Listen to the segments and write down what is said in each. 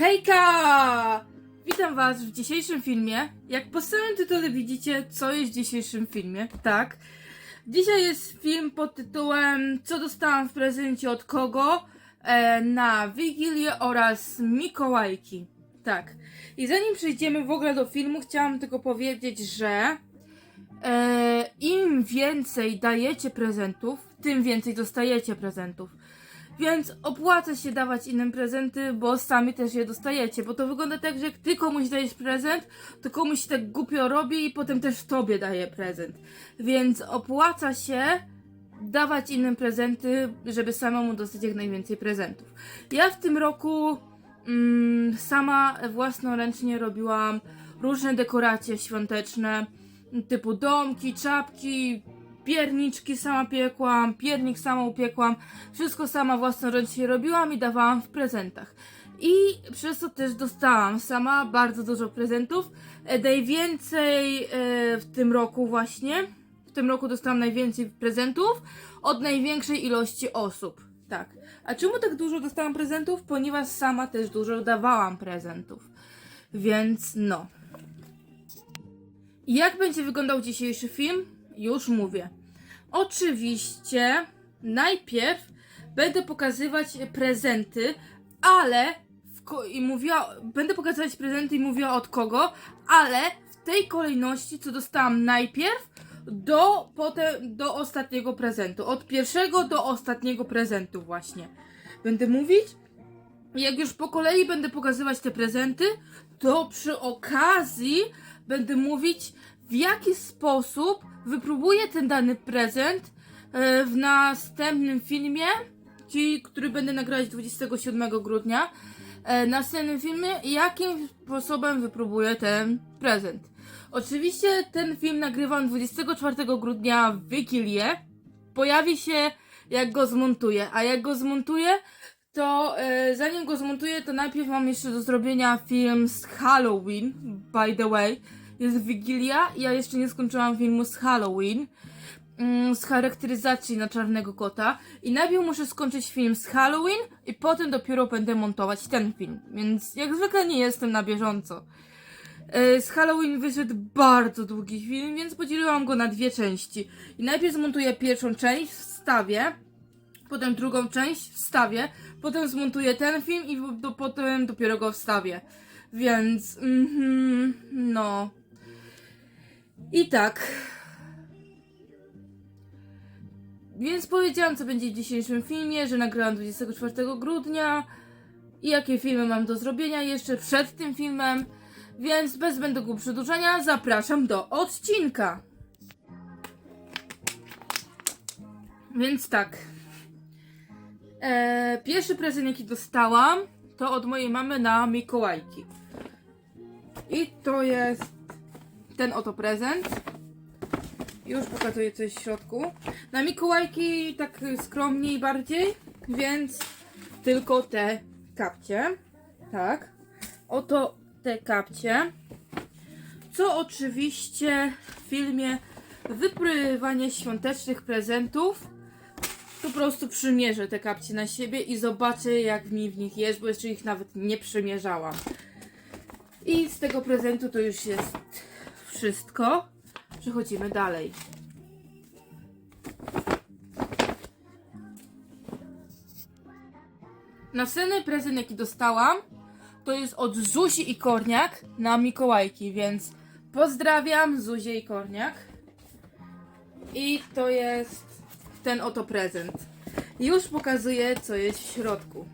Hejka! Witam Was w dzisiejszym filmie. Jak po samym tytule widzicie, co jest w dzisiejszym filmie, tak? Dzisiaj jest film pod tytułem Co dostałam w prezencie od kogo e, na Wigilię oraz Mikołajki. Tak. I zanim przejdziemy w ogóle do filmu, chciałam tylko powiedzieć, że e, im więcej dajecie prezentów, tym więcej dostajecie prezentów. Więc opłaca się dawać innym prezenty, bo sami też je dostajecie. Bo to wygląda tak, że jak ty komuś dajesz prezent, to komuś tak głupio robi i potem też tobie daje prezent. Więc opłaca się dawać innym prezenty, żeby samemu dostać jak najwięcej prezentów. Ja w tym roku mm, sama własnoręcznie robiłam różne dekoracje świąteczne, typu domki, czapki, pierniczki sama piekłam, piernik sama upiekłam, wszystko sama własnoręcznie robiłam i dawałam w prezentach. I przez to też dostałam sama bardzo dużo prezentów. E, Najwięcej e, w tym roku właśnie, w tym roku dostałam najwięcej prezentów od największej ilości osób. Tak. A czemu tak dużo dostałam prezentów? Ponieważ sama też dużo dawałam prezentów. Więc no. Jak będzie wyglądał dzisiejszy film? Już mówię. Oczywiście najpierw będę pokazywać prezenty, ale i mówiła, będę pokazywać prezenty i mówiła od kogo, ale w tej kolejności, co dostałam najpierw, do potem do ostatniego prezentu. Od pierwszego do ostatniego prezentu właśnie. Będę mówić. Jak już po kolei będę pokazywać te prezenty, to przy okazji będę mówić, w jaki sposób wypróbuję ten dany prezent e, w następnym filmie, czyli który będę nagrywać 27 grudnia. E, W następnym filmie, jakim sposobem wypróbuję ten prezent. Oczywiście ten film nagrywam 24 grudnia w Wigilię. Pojawi się jak go zmontuję, a jak go zmontuję, to e, zanim go zmontuję, to najpierw mam jeszcze do zrobienia film z Halloween, by the way. Jest Wigilia, ja jeszcze nie skończyłam filmu z Halloween, mm, z charakteryzacji na czarnego kota. I najpierw muszę skończyć film z Halloween i potem dopiero będę montować ten film. Więc jak zwykle nie jestem na bieżąco. E, Z Halloween wyszedł bardzo długi film, więc podzieliłam go na dwie części. I najpierw zmontuję pierwszą część, wstawię, potem drugą część wstawię, potem zmontuję ten film i potem dopiero go wstawię. Więc, mhm, no. I tak. Więc powiedziałam, co będzie w dzisiejszym filmie, że nagrałam 24 grudnia i jakie filmy mam do zrobienia jeszcze przed tym filmem. Więc bez zbędnego przedłużania zapraszam do odcinka. Więc tak. E, pierwszy prezent, jaki dostałam, to od mojej mamy na Mikołajki. I to jest ten oto prezent. Już pokazuję coś w środku. Na Mikołajki tak skromniej bardziej, więc tylko te kapcie. Tak. Oto te kapcie. Co oczywiście w filmie wyprywanie świątecznych prezentów po prostu przymierzę te kapcie na siebie i zobaczę jak mi w nich jest, bo jeszcze ich nawet nie przymierzałam. I z tego prezentu to już jest wszystko. Przechodzimy dalej. Następny prezent jaki dostałam to jest od Zuzi i Korniak na Mikołajki, więc pozdrawiam Zuzię i Korniak. I to jest ten oto prezent. Już pokazuję, co jest w środku.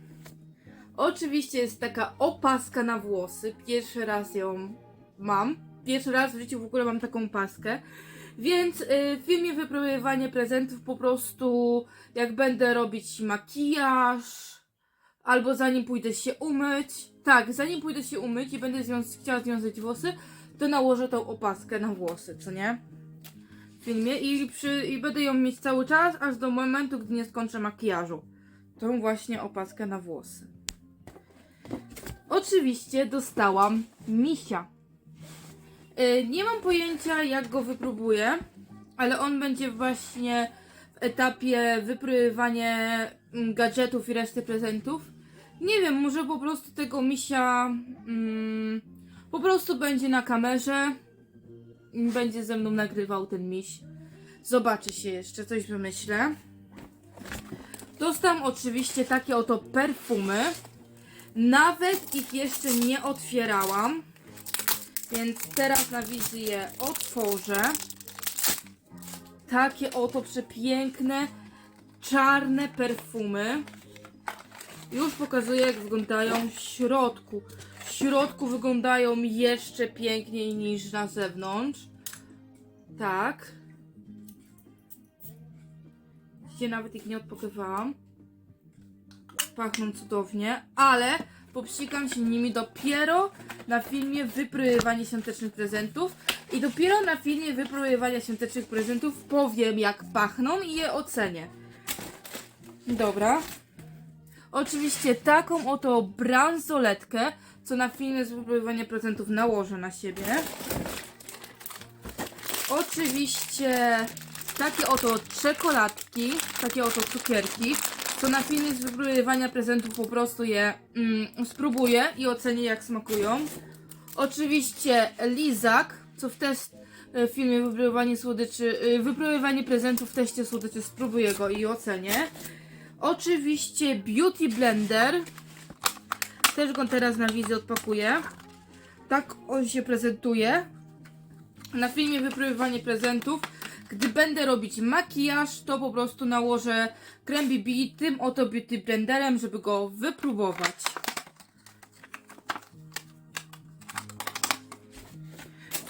Oczywiście jest taka opaska na włosy. Pierwszy raz ją mam. Pierwszy raz w życiu w ogóle mam taką paskę. Więc y, w filmie wypróbowanie prezentów po prostu jak będę robić makijaż, albo zanim pójdę się umyć. Tak, zanim pójdę się umyć i będę związ- chciała związać włosy, to nałożę tą opaskę na włosy, co nie? W filmie i, przy, i będę ją mieć cały czas, aż do momentu, gdy nie skończę makijażu. Tą właśnie opaskę na włosy. Oczywiście dostałam misia. Y, nie mam pojęcia, jak go wypróbuję, ale on będzie właśnie w etapie wypróbowania mm, gadżetów i reszty prezentów. Nie wiem, może po prostu tego misia mm, po prostu będzie na kamerze. Będzie ze mną nagrywał ten miś. Zobaczy się jeszcze, coś wymyślę. Dostałam oczywiście takie oto perfumy. Nawet ich jeszcze nie otwierałam. Więc teraz na wizji je otworzę. Takie oto przepiękne, czarne perfumy. Już pokazuję, jak wyglądają w środku. W środku wyglądają jeszcze piękniej niż na zewnątrz. Tak. Gdzie nawet ich nie odpakowałam. Pachną cudownie, ale popsikam się nimi dopiero na filmie wypróbowanie świątecznych prezentów. I dopiero na filmie wypróbowania świątecznych prezentów powiem jak pachną i je ocenię. Dobra. Oczywiście taką oto bransoletkę, co na filmie z wypróbowania prezentów nałożę na siebie. Oczywiście takie oto czekoladki, takie oto cukierki, co na filmie z wypróbowania prezentów po prostu je mm, spróbuję i ocenię jak smakują. Oczywiście lizak, co w test e, w filmie wypróbowanie słodyczy, e, wypróbowanie prezentów w teście słodyczy spróbuję go i ocenię. Oczywiście Beauty Blender. Też go teraz na wizję odpakuję. Tak on się prezentuje. Na filmie wypróbowanie prezentów. Gdy będę robić makijaż, to po prostu nałożę krem BB tym oto Beauty Blenderem, żeby go wypróbować.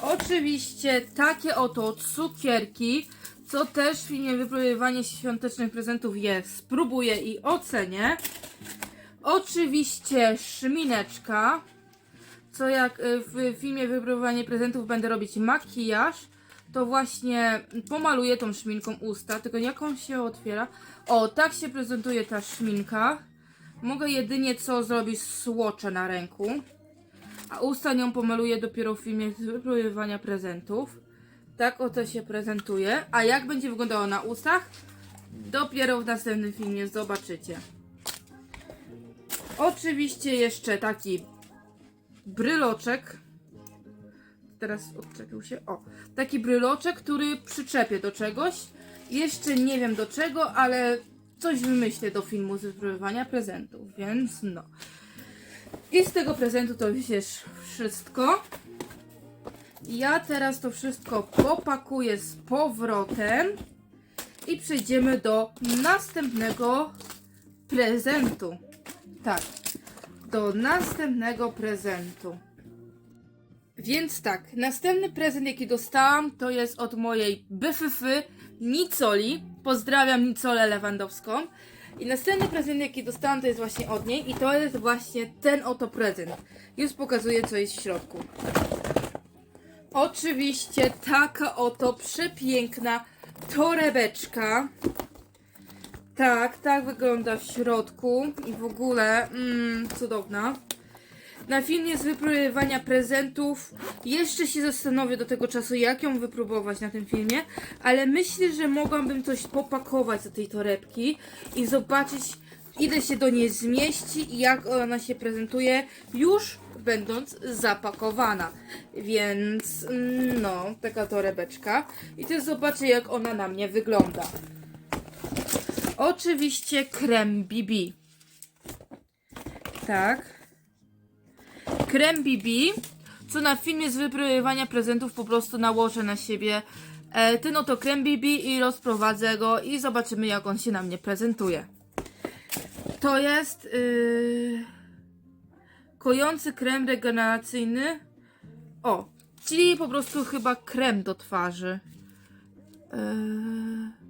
Oczywiście takie oto cukierki, co też w filmie wypróbowanie świątecznych prezentów je spróbuję i ocenię. Oczywiście szmineczka, co jak y, w filmie wypróbowanie prezentów będę robić makijaż, to właśnie pomaluję tą szminką usta, tylko jak on się otwiera? O, tak się prezentuje ta szminka. Mogę jedynie co zrobić słocze na ręku. A usta nią pomaluję dopiero w filmie wypróbowania prezentów. Tak oto się prezentuje. A jak będzie wyglądało na ustach? Dopiero w następnym filmie zobaczycie. Oczywiście jeszcze taki bryloczek. Teraz odczepił się. O, taki bryloczek, który przyczepię do czegoś. Jeszcze nie wiem do czego, ale coś wymyślę do filmu z wypróbowania prezentów, więc no. I z tego prezentu to już wszystko. Ja teraz to wszystko popakuję z powrotem i przejdziemy do następnego prezentu. Tak, do następnego prezentu. Więc tak, następny prezent jaki dostałam to jest od mojej byfyfy Nicoli. Pozdrawiam Nicolę Lewandowską. I następny prezent jaki dostałam to jest właśnie od niej i to jest właśnie ten oto prezent. Już pokazuję co jest w środku. Oczywiście taka oto przepiękna torebeczka. Tak, tak wygląda w środku i w ogóle mm, cudowna. Na filmie z wypróbowania prezentów jeszcze się zastanowię do tego czasu, jak ją wypróbować na tym filmie, ale myślę, że mogłabym coś popakować do tej torebki i zobaczyć, ile się do niej zmieści i jak ona się prezentuje, już będąc zapakowana. Więc, mm, no, taka torebeczka. I też zobaczę, jak ona na mnie wygląda. Oczywiście krem BB. Tak. Krem BB, co na filmie z wypróbowania prezentów po prostu nałożę na siebie e, ten oto krem BB i rozprowadzę go i zobaczymy jak on się na mnie prezentuje. To jest yy, kojący krem regeneracyjny. O, czyli po prostu chyba krem do twarzy. Yy,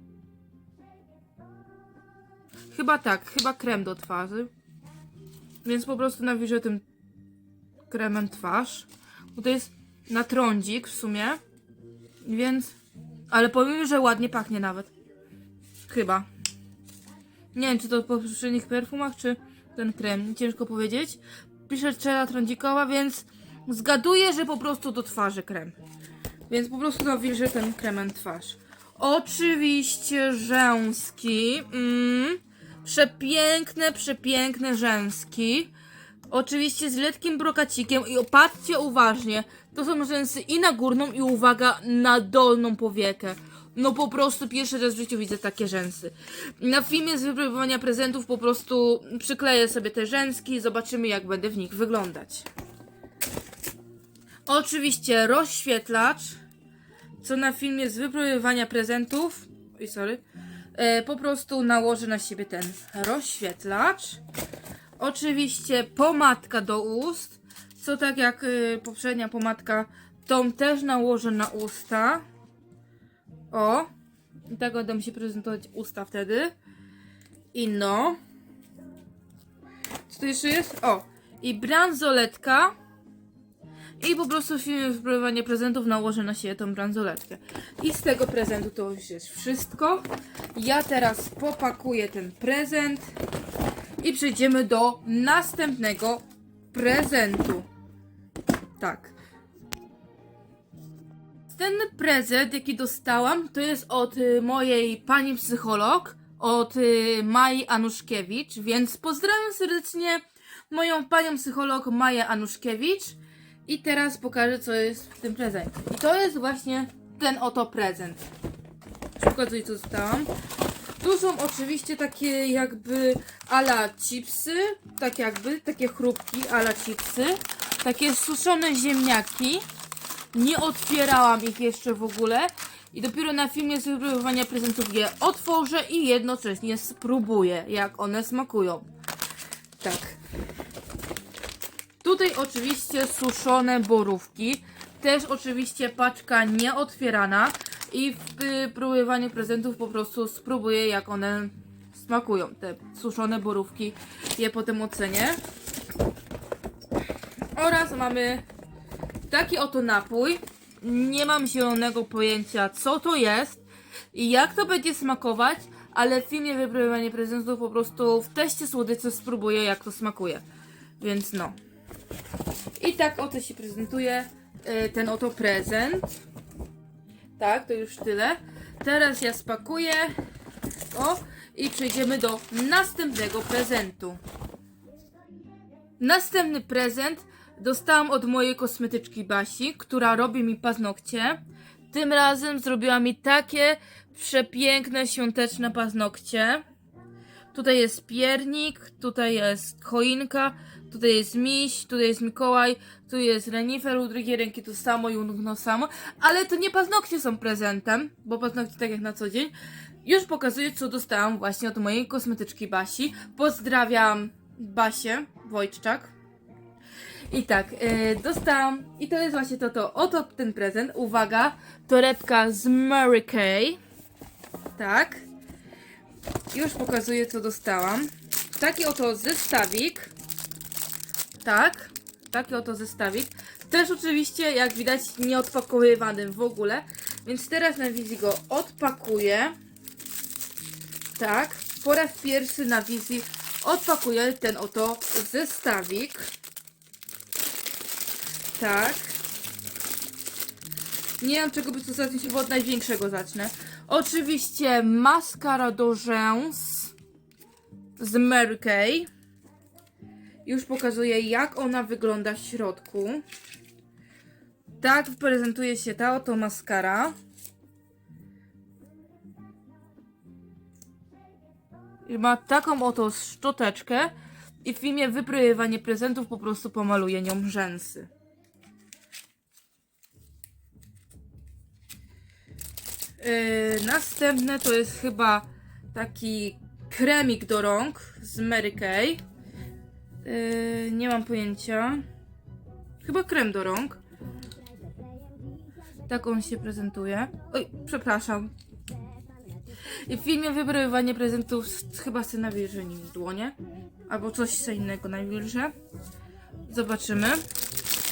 Chyba tak, chyba krem do twarzy. Więc po prostu nawilżę tym kremem twarz. Bo to jest na trądzik w sumie. Więc. Ale powiem, że ładnie pachnie nawet. Chyba. Nie wiem, czy to po poprzednich perfumach, czy ten krem. Ciężko powiedzieć. Pisze czela trądzikowa, więc zgaduję, że po prostu do twarzy krem. Więc po prostu nawilżę ten kremem twarz. Oczywiście rzęski. Mm, Przepiękne, przepiękne rzęski. Oczywiście z letkim brokacikiem i opatrzcie uważnie, to są rzęsy i na górną i uwaga, na dolną powiekę. No po prostu pierwszy raz w życiu widzę takie rzęsy. Na filmie z wypróbowania prezentów po prostu przykleję sobie te rzęski i zobaczymy jak będę w nich wyglądać. Oczywiście rozświetlacz, co na filmie z wypróbowania prezentów, oj sorry, e, po prostu nałożę na siebie ten rozświetlacz. Oczywiście pomadka do ust, co tak jak y, poprzednia pomadka, tą też nałożę na usta. O, i tak będą się prezentować usta wtedy. I no. Co to jeszcze jest? O, i bransoletka. I po prostu w filmie wypróbowanie prezentów nałożę na siebie tą bransoletkę. I z tego prezentu to już jest wszystko. Ja teraz popakuję ten prezent i przejdziemy do następnego prezentu. Tak. Ten prezent, jaki dostałam, to jest od y, mojej pani psycholog, od y, Mai Anuszkiewicz, więc pozdrawiam serdecznie moją panią psycholog Maję Anuszkiewicz i teraz pokażę, co jest w tym prezencie. I to jest właśnie ten oto prezent. Pokazuję, co dostałam. Tu są oczywiście takie jakby ala chipsy, tak jakby, takie chrupki ala chipsy, takie suszone ziemniaki. Nie otwierałam ich jeszcze w ogóle i dopiero na filmie z wypróbowania prezentów je otworzę i jednocześnie spróbuję, jak one smakują. Tak. Tutaj oczywiście suszone borówki. Też oczywiście paczka nieotwierana. I w wypróbowaniu prezentów po prostu spróbuję jak one smakują. Te suszone borówki je potem ocenię. Oraz mamy taki oto napój. Nie mam zielonego pojęcia co to jest i jak to będzie smakować, ale w filmie wypróbowanie prezentów po prostu w teście słodyczy spróbuję jak to smakuje. Więc no. I tak oto się prezentuje y, ten oto prezent. Tak, to już tyle. Teraz ja spakuję. O, i przejdziemy do następnego prezentu. Następny prezent dostałam od mojej kosmetyczki Basi, która robi mi paznokcie. Tym razem zrobiła mi takie przepiękne świąteczne paznokcie. Tutaj jest piernik, tutaj jest choinka, tutaj jest miś, tutaj jest Mikołaj, tu jest renifer, u drugiej ręki to samo i u nóg samo. Ale to nie paznokcie są prezentem, bo paznokcie tak jak na co dzień. Już pokazuję, co dostałam właśnie od mojej kosmetyczki Basi. Pozdrawiam Basię Wojczczak. I tak, yy, dostałam, i to jest właśnie to, to, oto ten prezent. Uwaga, torebka z Mary Kay. Tak. Już pokazuję, co dostałam. Taki oto zestawik. Tak. Taki oto zestawik. Też oczywiście, jak widać, nie odpakowywany w ogóle. Więc teraz na wizji go odpakuję. Tak. Po raz pierwszy na wizji odpakuję ten oto zestawik. Tak. Nie wiem czego by tu zacząć, bo od największego zacznę. Oczywiście maskara do rzęs z Mary Kay. Już pokazuję jak ona wygląda w środku. Tak prezentuje się ta oto maskara. I Ma taką oto szczoteczkę i w filmie wypróbowanie prezentów po prostu pomaluję nią rzęsy. Yy, następne to jest chyba taki kremik do rąk z Mary Kay. Yy, nie mam pojęcia. Chyba krem do rąk. Tak on się prezentuje. Oj, przepraszam. I w filmie wypróbowanie prezentów chyba sobie nawilżę nim dłonie. Albo coś innego nawilżę. Zobaczymy.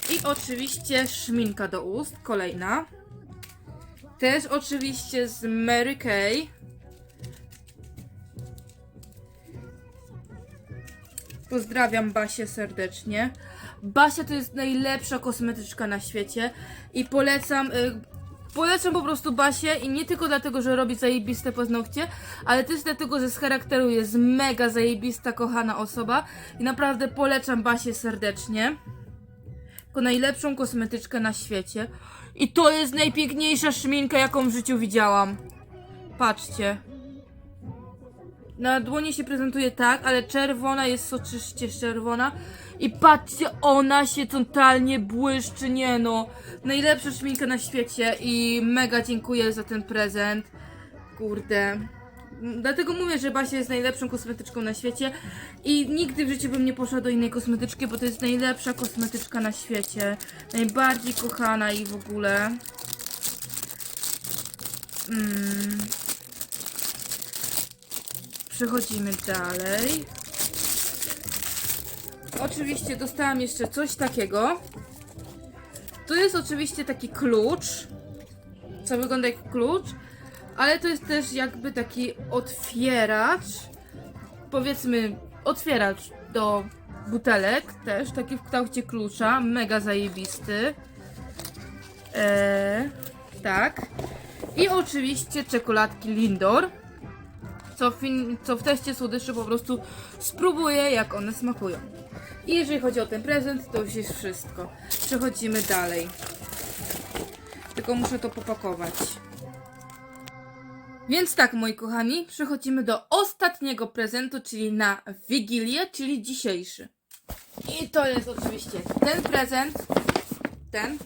I oczywiście szminka do ust. Kolejna. Też oczywiście z Mary Kay. Pozdrawiam Basię serdecznie. Basia to jest najlepsza kosmetyczka na świecie i polecam. Y, Polecam po prostu Basię i nie tylko dlatego, że robi zajebiste paznokcie, ale też dlatego, że z charakteru jest mega zajebista, kochana osoba i naprawdę polecam Basię serdecznie. Jako najlepszą kosmetyczkę na świecie. I to jest najpiękniejsza szminka, jaką w życiu widziałam. Patrzcie. Na dłoni się prezentuje tak, ale czerwona jest soczyście czerwona. I patrzcie, ona się totalnie błyszczy, nie no. Najlepsza szminka na świecie i mega dziękuję za ten prezent. Kurde. Dlatego mówię, że Basia jest najlepszą kosmetyczką na świecie i nigdy w życiu bym nie poszła do innej kosmetyczki, bo to jest najlepsza kosmetyczka na świecie. Najbardziej kochana i w ogóle. Mm. Przechodzimy dalej. Oczywiście dostałam jeszcze coś takiego. To jest oczywiście taki klucz, co wygląda jak klucz, ale to jest też jakby taki otwieracz, powiedzmy otwieracz do butelek też, taki w kształcie klucza, mega zajebisty. Eee, tak. I oczywiście czekoladki Lindor co w, co w teście słodyczy po prostu spróbuję, jak one smakują. I jeżeli chodzi o ten prezent, to już jest wszystko. Przechodzimy dalej. Tylko muszę to popakować. Więc tak, moi kochani, przechodzimy do ostatniego prezentu, czyli na Wigilię, czyli dzisiejszy. I to jest oczywiście ten prezent. Ten.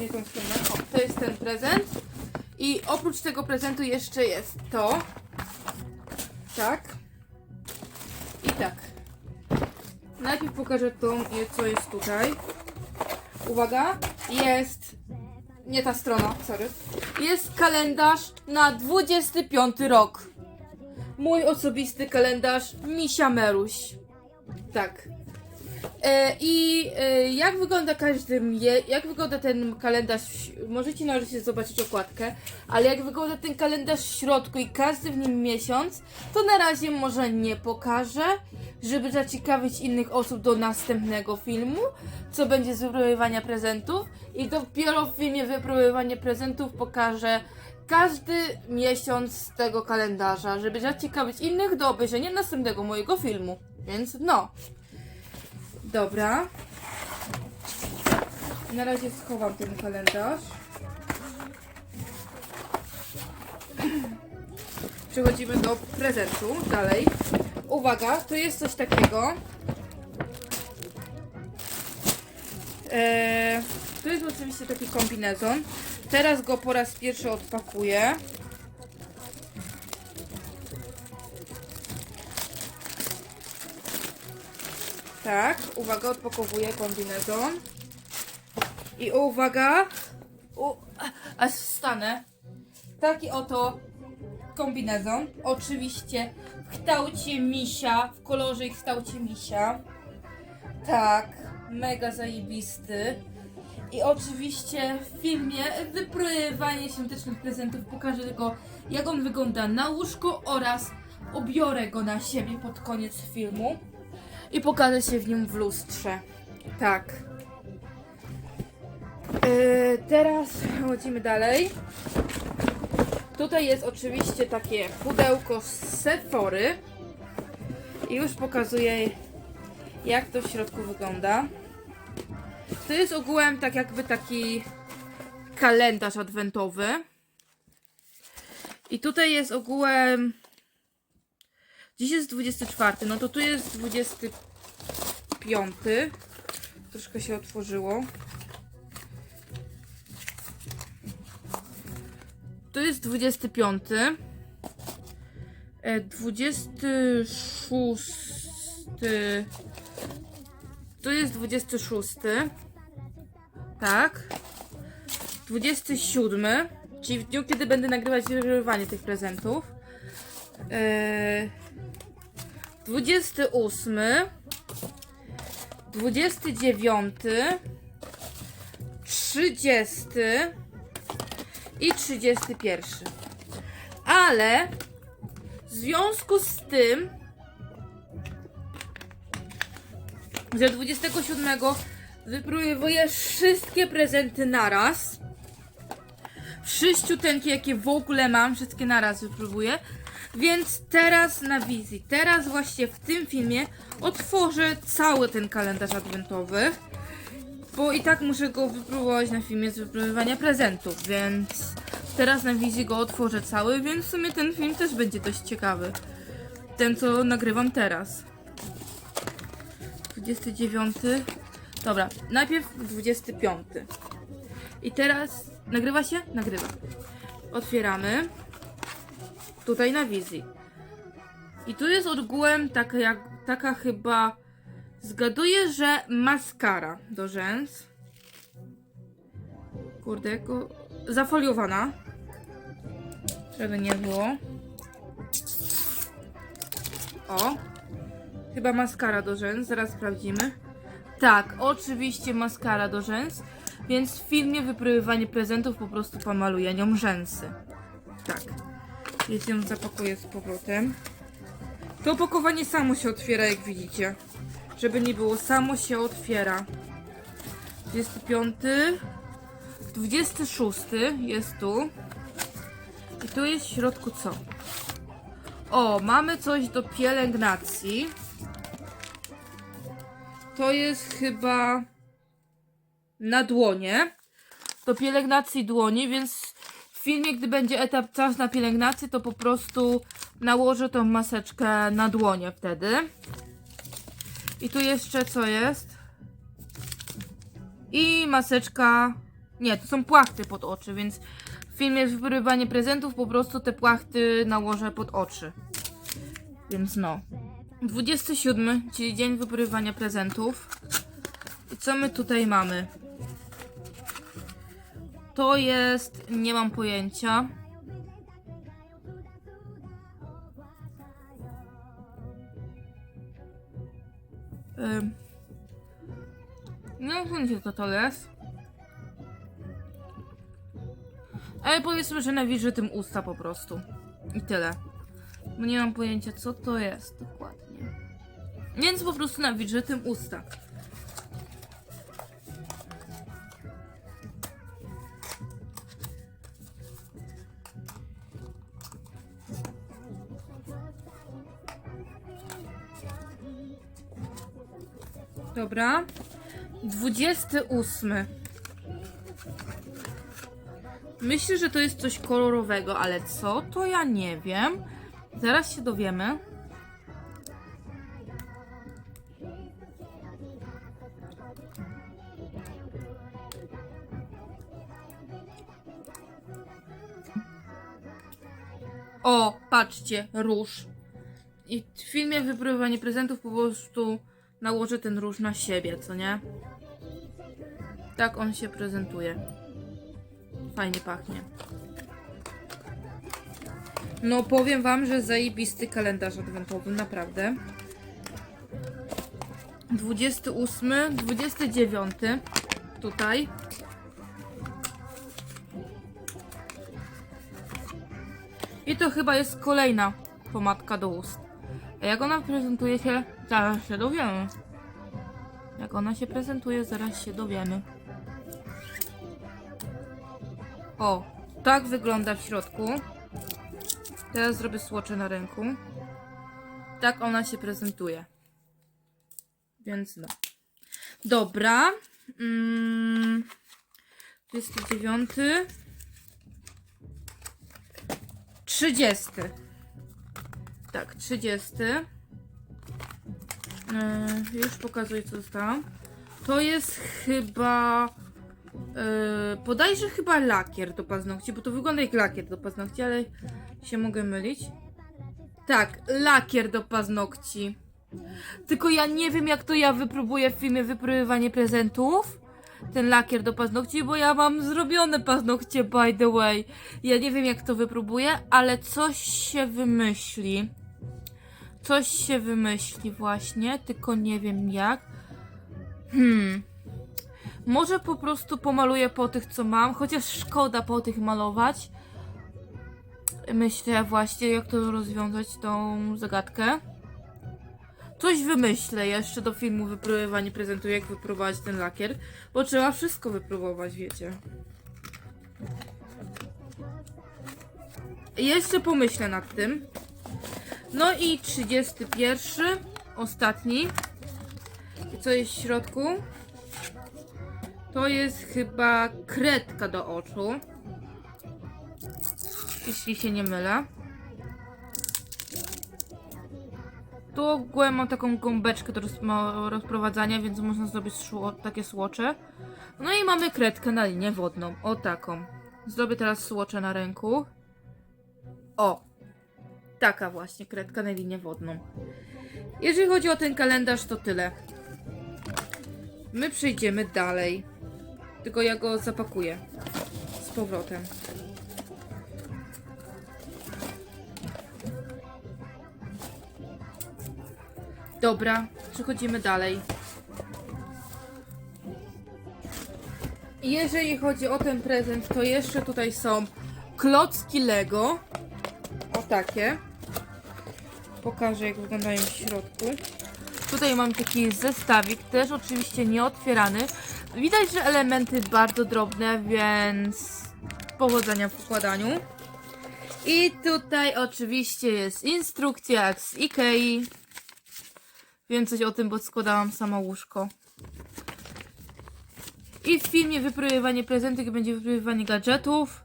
Nie tą stronę. O, to jest ten prezent. I oprócz tego prezentu jeszcze jest to. Tak. I tak. Najpierw pokażę to, co jest tutaj. Uwaga, jest. Nie ta strona, sorry. Jest kalendarz na 25 rok. Mój osobisty kalendarz Misia Meruś. Tak. E, I e, jak wygląda każdy, jak wygląda ten kalendarz, możecie na razie zobaczyć okładkę, ale jak wygląda ten kalendarz w środku i każdy w nim miesiąc, to na razie może nie pokażę, żeby zaciekawić innych osób do następnego filmu, co będzie z wypróbowania prezentów i dopiero w filmie wypróbowania prezentów pokażę każdy miesiąc z tego kalendarza, żeby zaciekawić innych do obejrzenia następnego mojego filmu. Więc no. Dobra. Na razie schowam ten kalendarz. Przechodzimy do prezentu. Dalej. Uwaga, to jest coś takiego. Eee, to jest oczywiście taki kombinezon. Teraz go po raz pierwszy odpakuję. Tak, uwaga, odpakowuję kombinezon. I uwaga, u, aż wstanę. Taki oto kombinezon. Oczywiście w kształcie misia, w kolorze i kształcie misia. Tak, mega zajebisty. I oczywiście w filmie wypróbowanie świątecznych prezentów pokażę tylko jak on wygląda na łóżku oraz obiorę go na siebie pod koniec filmu i pokażę się w nim w lustrze. Tak. Yy, teraz chodzimy dalej. Tutaj jest oczywiście takie pudełko z Sephory. I już pokazuję jak to w środku wygląda. To jest ogółem tak jakby taki kalendarz adwentowy. I tutaj jest ogółem Dziś jest 24, no to tu jest 25. Troszkę się otworzyło. To jest 25. E, 26. To jest 26. Tak. 27. Czyli w dniu, kiedy będę nagrywać wyrywanie tych prezentów. Eee, 28, 29, 30 i 31. Ale w związku z tym, że 27 wypróbuję wszystkie prezenty naraz, wszyściuteńkie, jakie w ogóle mam, wszystkie naraz wypróbuję. Więc teraz na wizji, teraz właśnie w tym filmie otworzę cały ten kalendarz adwentowy. Bo i tak muszę go wypróbować na filmie z wypróbowania prezentów, więc teraz na wizji go otworzę cały, więc w sumie ten film też będzie dość ciekawy. Ten, co nagrywam teraz. 29. Dobra, najpierw 25. I teraz nagrywa się? Nagrywa. Otwieramy. Tutaj na wizji. I tu jest ogółem taka jak taka chyba zgaduję, że maskara do rzęs. Kurde, jako zafoliowana. Żeby nie było. O. Chyba maskara do rzęs, zaraz sprawdzimy. Tak, oczywiście maskara do rzęs, więc w filmie wypróbowanie prezentów po prostu pomaluję nią rzęsy. Tak. Więc ją zapakuję z powrotem. To opakowanie samo się otwiera, jak widzicie. Żeby nie było, samo się otwiera. 25. 26 jest tu. I tu jest w środku co? O, mamy coś do pielęgnacji. To jest chyba na dłonie. Do pielęgnacji dłoni, więc filmie, gdy będzie etap czas na pielęgnację, to po prostu nałożę tą maseczkę na dłonie wtedy. I tu jeszcze co jest? I maseczka. Nie, to są płachty pod oczy, więc w filmie wyrywanie prezentów po prostu te płachty nałożę pod oczy. Więc no. 27, czyli dzień wyporywania prezentów. I co my tutaj mamy? To jest. Nie mam pojęcia. Ym. Mam pojęcia, co to jest. Ale powiedzmy, że nawilży tym usta po prostu. I tyle. Bo nie mam pojęcia, co to jest dokładnie. Więc po prostu nawilży tym usta. Dobra. 28. Myślę, że to jest coś kolorowego, ale co? To ja nie wiem. Zaraz się dowiemy. O, patrzcie, róż. I w filmie wypróbowanie prezentów po prostu nałożę ten róż na siebie, co nie? Tak on się prezentuje. Fajnie pachnie. No powiem wam, że zajebisty kalendarz adwentowy, naprawdę. 28, 29 tutaj. I to chyba jest kolejna pomadka do ust. Jak ona prezentuje się, zaraz się dowiemy. Jak ona się prezentuje, zaraz się dowiemy. O, tak wygląda w środku. Teraz zrobię słocze na ręku. Tak ona się prezentuje. Więc no. Dobra. Mm, 29. 30. Tak, 30. Yy, już pokazuję, co dostałam. To jest chyba. Yy, podajże chyba lakier do paznokci, bo to wygląda jak lakier do paznokci, ale się mogę mylić. Tak, lakier do paznokci. Tylko ja nie wiem, jak to ja wypróbuję w filmie wypróbowanie prezentów. Ten lakier do paznokci, bo ja mam zrobione paznokcie, by the way. Ja nie wiem, jak to wypróbuję, ale coś się wymyśli. Coś się wymyśli właśnie, tylko nie wiem jak. Hmm. Może po prostu pomaluję po tych, co mam, chociaż szkoda po tych malować. Myślę właśnie, jak to rozwiązać, tą zagadkę. Coś wymyślę jeszcze do filmu wypróbowanie prezentu, jak wypróbować ten lakier, bo trzeba wszystko wypróbować, wiecie. Jeszcze pomyślę nad tym. No i 31, ostatni. Co jest w środku? To jest chyba kredka do oczu. Jeśli się nie mylę. Tu ogółem mam taką gąbeczkę do rozprowadzania, więc można zrobić takie słocze. No i mamy kredkę na linię wodną. O taką. Zrobię teraz słocze na ręku. O! Taka właśnie kredka na linię wodną. Jeżeli chodzi o ten kalendarz, to tyle. My przejdziemy dalej. Tylko ja go zapakuję. Z powrotem. Dobra, przechodzimy dalej. Jeżeli chodzi o ten prezent, to jeszcze tutaj są klocki Lego. Takie. Pokażę jak wyglądają w środku. Tutaj mam taki zestawik, też oczywiście nieotwierany. Widać, że elementy bardzo drobne, więc powodzenia w układaniu. I tutaj oczywiście jest instrukcja jak z Ikei. Wiem coś o tym, bo składałam sama łóżko. I w filmie wypróbowanie prezentek będzie wypróbowanie gadżetów.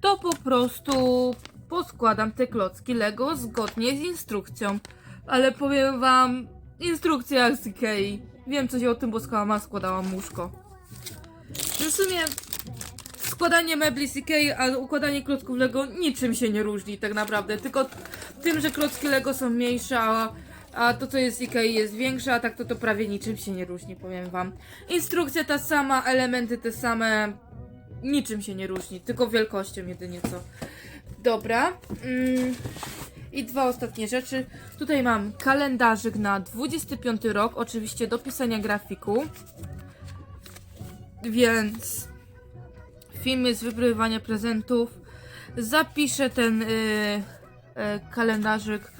To po prostu poskładam te klocki Lego zgodnie z instrukcją. Ale powiem wam, instrukcja jak z Ikei. Wiem coś o tym, bo sama składałam łóżko. No W sumie składanie mebli z Ikei, a układanie klocków Lego niczym się nie różni tak naprawdę. Tylko tym, że klocki Lego są mniejsze, a, a to co jest z Ikei jest większe, a tak to to prawie niczym się nie różni, powiem wam. Instrukcja ta sama, elementy te same, niczym się nie różni, tylko wielkością jedynie co. Dobra. Mm. I dwa ostatnie rzeczy. Tutaj mam kalendarzyk na 25 rok, oczywiście do pisania grafiku. Więc film jest wypróbowania prezentów. Zapiszę ten y, y, kalendarzyk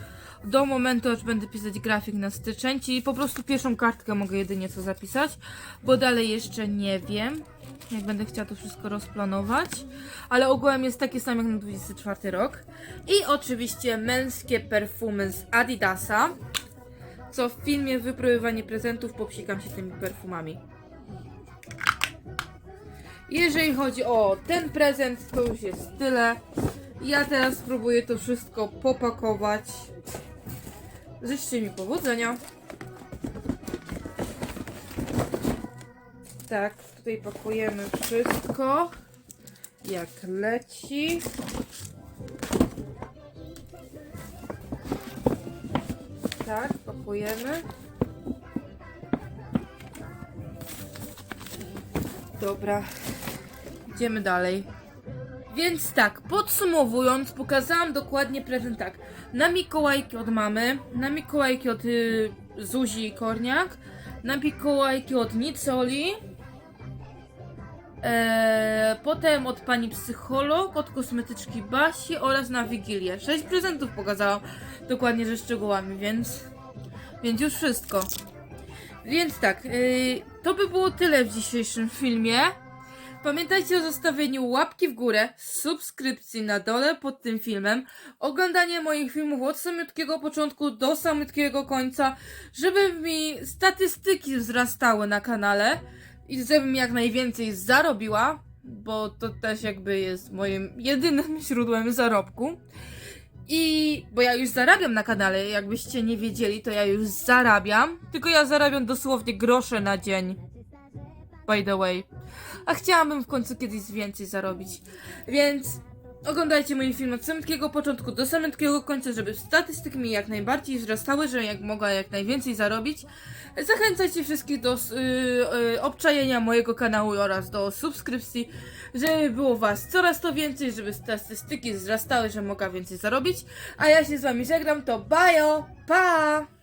do momentu, aż będę pisać grafik na styczeń. Czyli po prostu pierwszą kartkę mogę jedynie co zapisać, bo dalej jeszcze nie wiem. Jak będę chciała to wszystko rozplanować. Ale ogółem jest taki sam jak na 24 rok. I oczywiście męskie perfumy z Adidasa. Co w filmie wypróbowanie prezentów popsikam się tymi perfumami. Jeżeli chodzi o ten prezent, to już jest tyle. Ja teraz spróbuję to wszystko popakować. Życzcie mi powodzenia. Tak, tutaj pakujemy wszystko. Jak leci. Tak, pakujemy. Dobra, idziemy dalej. Więc tak, podsumowując, pokazałam dokładnie prezent tak. Na Mikołajki od mamy, na Mikołajki od y, Zuzi i Korniak, na Mikołajki od Nicoli, Eee, potem od pani psycholog, od kosmetyczki Basi oraz na Wigilię. Sześć prezentów pokazałam dokładnie ze szczegółami, więc, więc już wszystko. Więc tak, yy, to by było tyle w dzisiejszym filmie. Pamiętajcie o zostawieniu łapki w górę, subskrypcji na dole pod tym filmem, oglądanie moich filmów od samego początku do samego końca, żeby mi statystyki wzrastały na kanale i żebym jak najwięcej zarobiła, bo to też jakby jest moim jedynym źródłem zarobku. I bo ja już zarabiam na kanale, jakbyście nie wiedzieli, to ja już zarabiam. Tylko ja zarabiam dosłownie grosze na dzień. By the way. A chciałabym w końcu kiedyś więcej zarobić. Więc oglądajcie mój film od samego początku do samego końca, żeby statystyki mi jak najbardziej wzrastały, że jak mogła jak najwięcej zarobić. Zachęcajcie wszystkich do y, y, obczajenia mojego kanału oraz do subskrypcji, żeby było was coraz to więcej, żeby statystyki wzrastały, że mogła więcej zarobić. A ja się z wami żegnam, to bajo, pa!